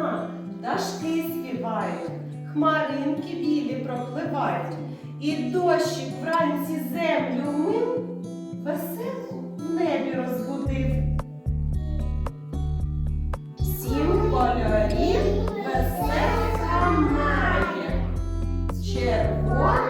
весна, пташки співають, хмаринки білі пропливають, і дощик вранці землю мив, весело в небі розбудив. Сім кольорів веселка має. Червоний.